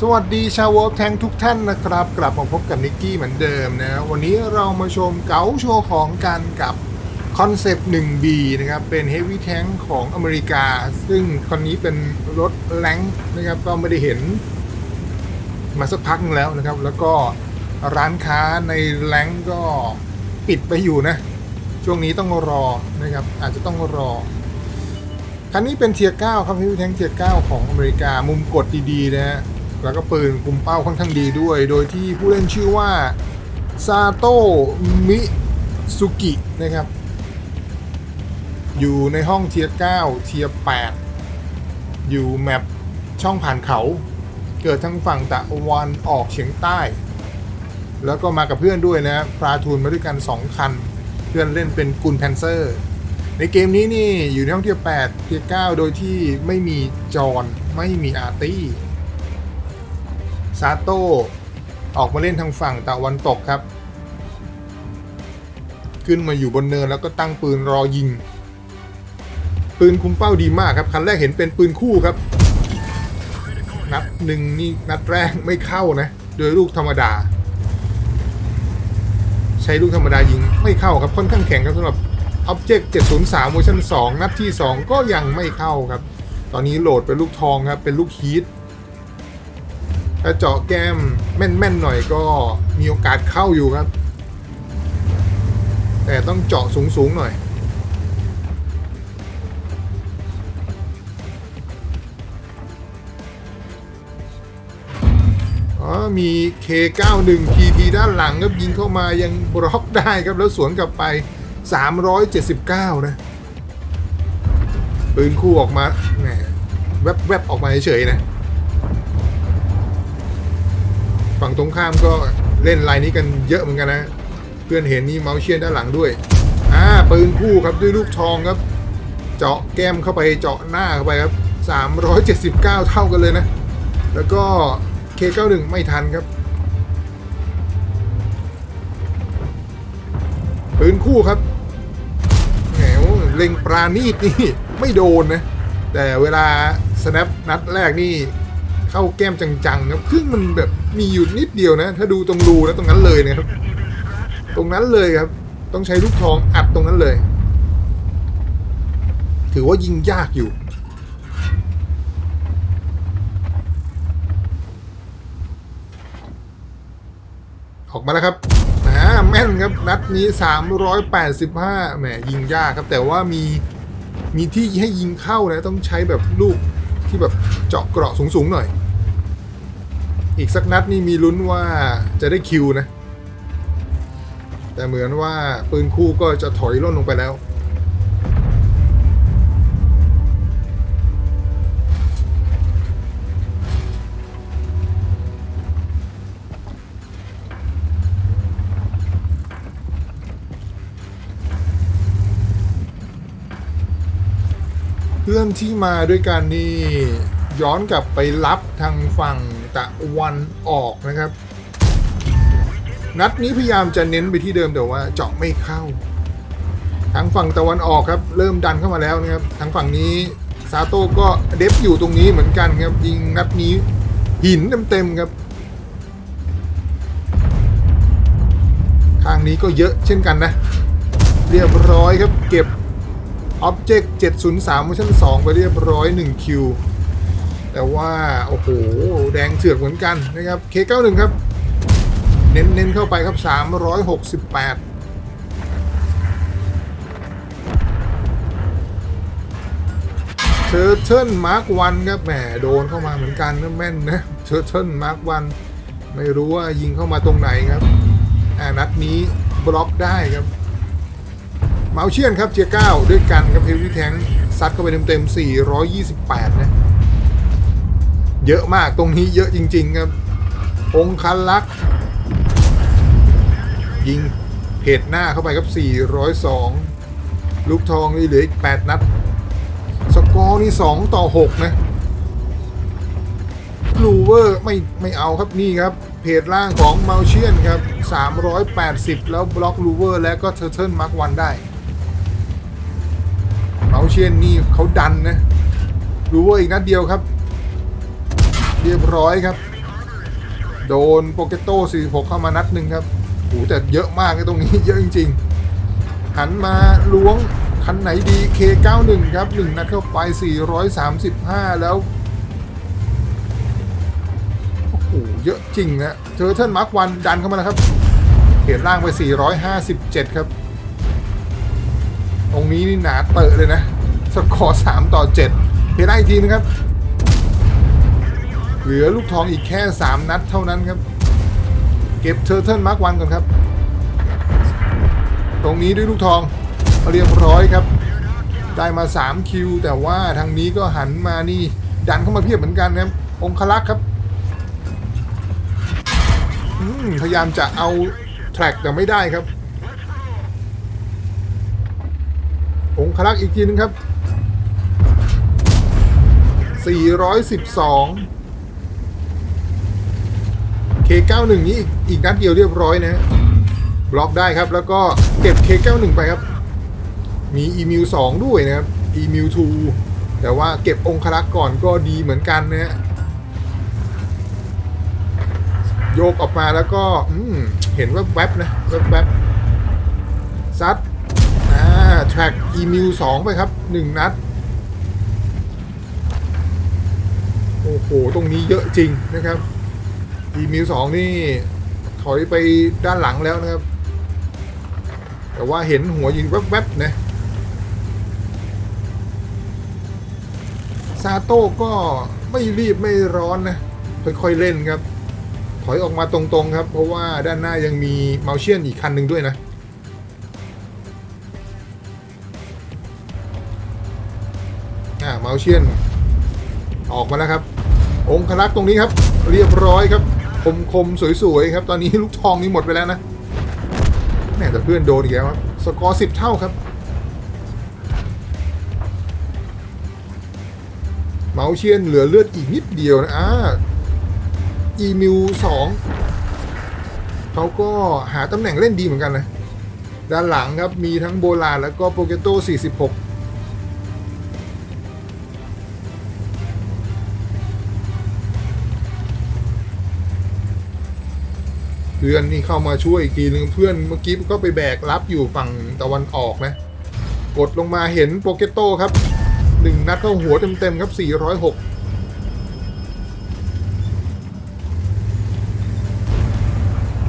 สวัสดีชาวเวอลแทงทุกท่านนะครับ กลับมาพบกับนิกกี้เหมือนเดิมนะ วันนี้เรามาชมเก๋าโชว์ของกันกับคอนเซปต์ 1B นะครับ เป็น Heavy Tank ของอเมริกา ซึ่งคันนี้เป็นรถแรงนะครับ ก็ไม่ได้เห็นมาสักพักแล้วนะครับ แล้วก็ร้านค้าในแรงก็ปิดไปอยู่นะ ช่วงนี้ต้องรอนะครับ อาจจะต้องรอคันนี้เป็นเทียร์9ครับ Heavy Tank เทียร์9ของอเมริกามุมกดดีๆนะฮะ แล้วก็ปืนคุมเป้าค่อนข้างดีด้วย โดยที่ผู้เล่นชื่อว่าซาโตมิซุกินะครับ อยู่ในห้องเทียร์9เทียร์8อยู่แมปช่องผ่านเขา เกิดทั้งฝั่งตะวันออกเฉียงใต้ แล้วก็มากับเพื่อนด้วยนะพราทูนมาด้วยกัน 2 คัน เพื่อนเล่นเป็นกุนแพนเซอร์ ในเกมนี้นี่อยู่ในห้องเทียร์8เทียร์9โดยที่ไม่มีจอนไม่มีอาร์ตี้ ซาโต้ออกมาเล่นทางฝั่งตะวันตกครับ ขึ้นมาอยู่บนเนินแล้วก็ตั้งปืนรอยิง ปืนคุมเป้าดีมากครับ คันแรกเห็นเป็นปืนคู่ครับ นัดหนึ่งนี่นัดแรกไม่เข้านะ โดยลูกธรรมดา ใช้ลูกธรรมดายิงไม่เข้าครับค่อนข้างแข็งครับสำหรับ Object 703เวอร์ชัน2นัดที่ 2 ก็ยังไม่เข้าครับ ตอนนี้โหลดเป็นลูกทองครับ เป็นลูกฮีท ถ้าเจาะแก้มแม่นๆหน่อยก็มีโอกาสเข้าอยู่ครับ แต่ต้องเจาะสูงๆหน่อยมี K91 PT ด้านหลังครับยิงเข้ามายังบล็อกได้ครับแล้วสวนกลับไป 379 นะ ปืนคู่ออกมาแหมแวบๆออกมาเฉยๆนะ ฝั่งตรงข้ามก็เล่นลายนี้กันเยอะเหมือนกันนะ เพื่อนเห็นนี่เมาเชียนด้านหลังด้วย อ่าปืนคู่ครับด้วยลูกทองครับ เจาะแก้มเข้าไปเจาะหน้าเข้าไปครับ 379 เท่ากันเลยนะ แล้วก็ K91 ไม่ทันครับ ปืนคู่ครับแหมเล็งปราณีตนี่ไม่โดนนะ แต่เวลา snap นัดแรกนี่ เข้าแก้มจังๆครับครึ่งมันแบบมีอยู่นิดเดียวนะ ถ้าดูตรงรูนะตรงนั้นเลยนะครับ ตรงนั้นเลยครับ ต้องใช้ลูกทองอัดตรงนั้นเลย ถือว่ายิงยากอยู่ออกมาแล้วครับอ่าแม่นครับ นัดนี้ 385แหมยิงยากครับ แต่ว่ามีมีที่ให้ยิงเข้านะ ต้องใช้แบบลูกที่แบบเจาะเกราะสูงๆหน่อย อีกสักนัดนี่มีลุ้นว่าจะได้คิวนะ แต่เหมือนว่าปืนคู่ก็จะถอยล่นลงไปแล้ว เพื่อนที่มาด้วยกันนี่ ย้อนกลับไปรับทางฝั่งตะวันออกนะครับ นัดนี้พยายามจะเน้นไปที่เดิมแต่ว่าเจาะไม่เข้า ทางฝั่งตะวันออกครับ เริ่มดันเข้ามาแล้วนะครับ ทางฝั่งนี้ซาโต้ก็เดฟอยู่ตรงนี้เหมือนกันครับ ยิงนัดนี้หินเต็มๆครับทางนี้ก็เยอะเช่นกันนะ เรียบร้อยครับเก็บ Object 703เวอร์ชัน2ไปเรียบร้อย 1 คิว แต่ว่า โอ้โห แดงเถือกเหมือนกันนะครับ K91 ครับ เน้นๆเข้าไปครับ 368เทอร์เทิลมาร์ควันครับแหมโดนเข้ามาเหมือนกันนะแม่นนะเทอร์เทิลมาร์ควันไม่รู้ว่ายิงเข้ามาตรงไหนครับอ่านัดนี้บล็อกได้ครับเมาเชียนครับเจียเก้าด้วยกันครับเฮฟวี่แทงซัดเข้าไปเต็มๆ428 นะ เยอะมากตรงนี้เยอะจริง ๆ ครับ องคันลักษ์ยิงเพจหน้าเข้าไปครับ 402 ลูกทองนี่เหลืออีก 8 นัด สกอร์นี่ 2 ต่อ 6 นะลูเวอร์ไม่ไม่เอาครับนี่ครับ เพจล่างของเมาเชียนครับ 380 แล้วบล็อกลูเวอร์และก็เทอร์เทิลมาร์ควันได้เมาเชียนนี่เขาดันนะรู้ว่าอีกนัดเดียวครับ เรียบร้อยครับ โดนโปเกโต้46 เข้ามานัดหนึ่งครับโอ้โหแต่เยอะมากเลยตรงนี้เยอะจริง ๆ หันมาล้วงคันไหนดี K91 ครับหนึ่งนัดเข้าไป 435 แล้ว โอ้โห เยอะจริงนะเทอร์เทิลมาร์ควันดันเข้ามาแล้วครับเขตล่างไป 457 ครับ ตรงนี้นี่หนาเตอะเลยนะ สกอร์ 3 ต่อ 7เฮได้อีกทีนึงครับ เหลือลูกทองอีกแค่ 3 นัดเท่านั้นครับ เก็บเทอร์เทิลมาร์ควันก่อนครับ ตรงนี้ด้วยลูกทองเรียบร้อยครับ ได้มา 3 คิว แต่ว่าทางนี้ก็หันมานี่ ดันเข้ามาเพียบเหมือนกันครับองคลักษ์ครับพยายามจะเอาแทร็กแต่ไม่ได้ครับ องคลักษ์อีกทีนึงครับ 412 K91 นี้อีกอีกนัดเดียวเรียบร้อยนะบล็อกได้ครับ แล้วก็เก็บ K91 ไปครับ มีอีมิว2ด้วยนะครับอีมิว2แต่ว่าเก็บองคลักษ์ก่อนก็ดีเหมือนกันนะฮะโยกออกมาแล้วก็อืเห็นว่าแวบนะแวบๆซัดอ่าแทร็กอีมิว2ไปครับ 1 นัดโอ้โห ตรงนี้เยอะจริงนะครับ อีมิวสองนี่ถอยไปด้านหลังแล้วนะครับ แต่ว่าเห็นหัวยิงแวบๆนะซาโต้ก็ไม่รีบไม่ร้อนนะ ค่อยๆเล่นครับ ถอยออกมาตรงๆครับ เพราะว่าด้านหน้ายังมีเมาเชียนอีกคันหนึ่งด้วยนะอ่าเมาเชียนออกมาแล้วครับ องคลักษ์ตรงนี้ครับ เรียบร้อยครับ คมคมๆสวยๆครับ ตอนนี้ลูกทองนี่หมดไปแล้วนะแม่แต่เพื่อนโดนอีกแล้วครับ สกอร์สิบเท่าครับ เมาเชียนเหลือเลือดอีกนิดเดียวนะอ่าอีมิวสองเขาก็หาตำแหน่งเล่นดีเหมือนกันนะ ด้านหลังครับมีทั้งโบราณแล้วก็โปเกโต้46 พื่อนนี่เข้ามาช่วยอีกทีนึงเพื่อนเมื่อกี้ก็ไปแบกรับอยู่ฝั่งตะวันออกนะ กดลงมาเห็นโปเกโต้ครับหนึ่งนัดเข้าหัวเต็มๆครับ 406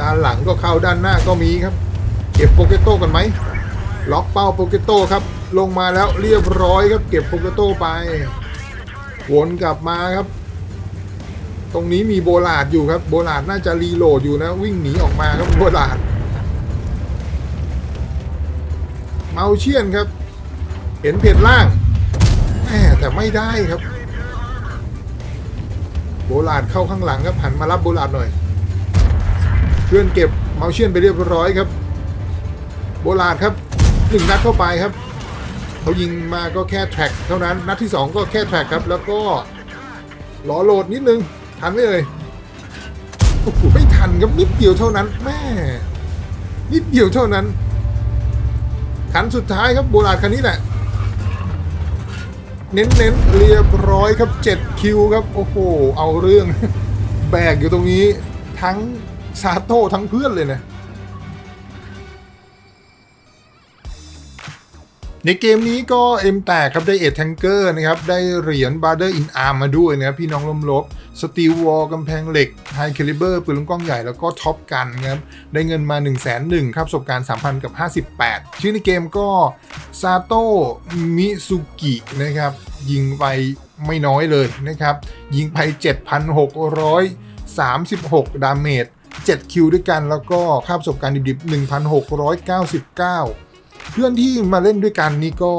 ด้านหลังก็เข้าด้านหน้าก็มีครับ เก็บโปเกโต้กันไหมล็อกเป้าโปเกโต้ครับ ลงมาแล้วเรียบร้อยครับ เก็บโปเกโต้ไปวนกลับมาครับ ตรงนี้มีโบลาดอยู่ครับ โบลาดน่าจะรีโหลดอยู่นะ วิ่งหนีออกมาครับโบลาดเมาเชียนครับ เห็นเพจล่างแหมแต่ไม่ได้ครับ โบลาดเข้าข้างหลังครับหันมารับโบลาดหน่อยเพื่อนเก็บเมาเชียนไปเรียบร้อยครับ โบลาดครับหนึ่งนัดเข้าไปครับเขายิงมาก็แค่แทร็กเท่านั้นนัดที่สองก็แค่แทร็กครับ แล้วก็รอโหลดนิดนึง ทันไหมเลยโอ้โหไม่ทันครับนิดเดียวเท่านั้นแม่นิดเดียวเท่านั้นขันสุดท้ายครับโบราณคันนี้แหละ เน้นๆเรียบร้อยครับ7คิวครับโอ้โหเอาเรื่อง แบกอยู่ตรงนี้ทั้งซาโต้ทั้งเพื่อนเลยนะ ในเกมนี้ก็เอ็มแตกครับได้เอ็ดแทงเกอร์นะครับ ได้เหรียญบาร์เดอร์อินอาร์มาด้วยนะครับ พี่น้องล้มลบสตีลวอลกำแพงเหล็กไฮเคลิเบอร์ปืนลูกกล้องใหญ่แล้วก็ท็อปกันนะครับ ได้เงินมา1 0 0 0 0 0 0ครับประสบการณ์ 3,000 กับ 58 ชื่อในเกมก็ซาโตมิซุกินะครับ ยิงไปไม่น้อยเลยนะครับ ยิงไป 7,636 ดาเมจ7คิวด้วยกันแล้วก็ค่าประสบการณ์ดิบๆ 1,699 เพื่อนที่มาเล่นด้วยกันนี่ก็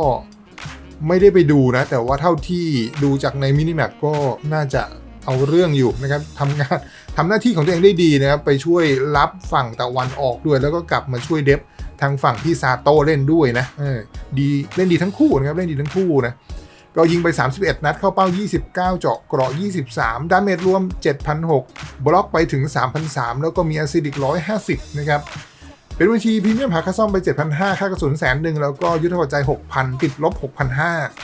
ไม่ได้ไปดูนะ แต่ว่าเท่าที่ดูจากในมินิแมปก็น่าจะเอาเรื่องอยู่นะครับทำงานทำหน้าที่ของตัวเองได้ดีนะครับ ไปช่วยรับฝั่งตะวันออกด้วย แล้วก็กลับมาช่วยเดฟทางฝั่งที่ซาโต้เล่นด้วยนะเออดีเล่นดีทั้งคู่นะครับเล่นดีทั้งคู่นะก็ยิงไป 31 นัดเข้าเป้า 29 เจาะเกราะ 23 ดาเมจรวม 7,006 บล็อกไปถึง 3,003 แล้วก็มีอซิดิก 150 นะครับ เป็นบัญชีพรีเมียมหาค่าซ่อมไป 7,500 ค่ากระสุนแสนหนึ่งแล้วก็ยุทธหัวใจ6,000 ติดลบ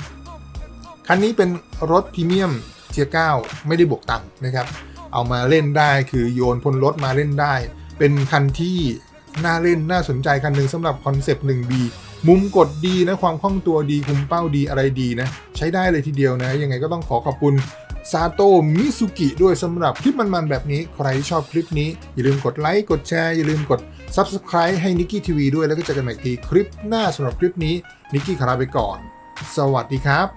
6,500 คันนี้เป็นรถพรีเมียมเทียร์9ไม่ได้บวกตังค์นะครับ เอามาเล่นได้คือโยนพลรถมาเล่นได้ เป็นคันที่น่าเล่นน่าสนใจคันหนึ่งสำหรับคอนเซปต์ 1B มุมกดดีนะความคล่องตัวดีคุมเป้าดีอะไรดีนะ ใช้ได้เลยทีเดียวนะ ยังไงก็ต้องขอขอบคุณซาโตมิสุกิด้วยสำหรับคลิปมันๆแบบนี้ ใครชอบคลิปนี้ อย่าลืมกดไลค์กดแชร์อย่าลืมกด Subscribe ให้นิกกี้ทีวีด้วยแล้วก็เจอกันใหม่ทีคลิปหน้าสำหรับคลิปนี้นิกกี้ขอลาไปก่อน สวัสดีครับ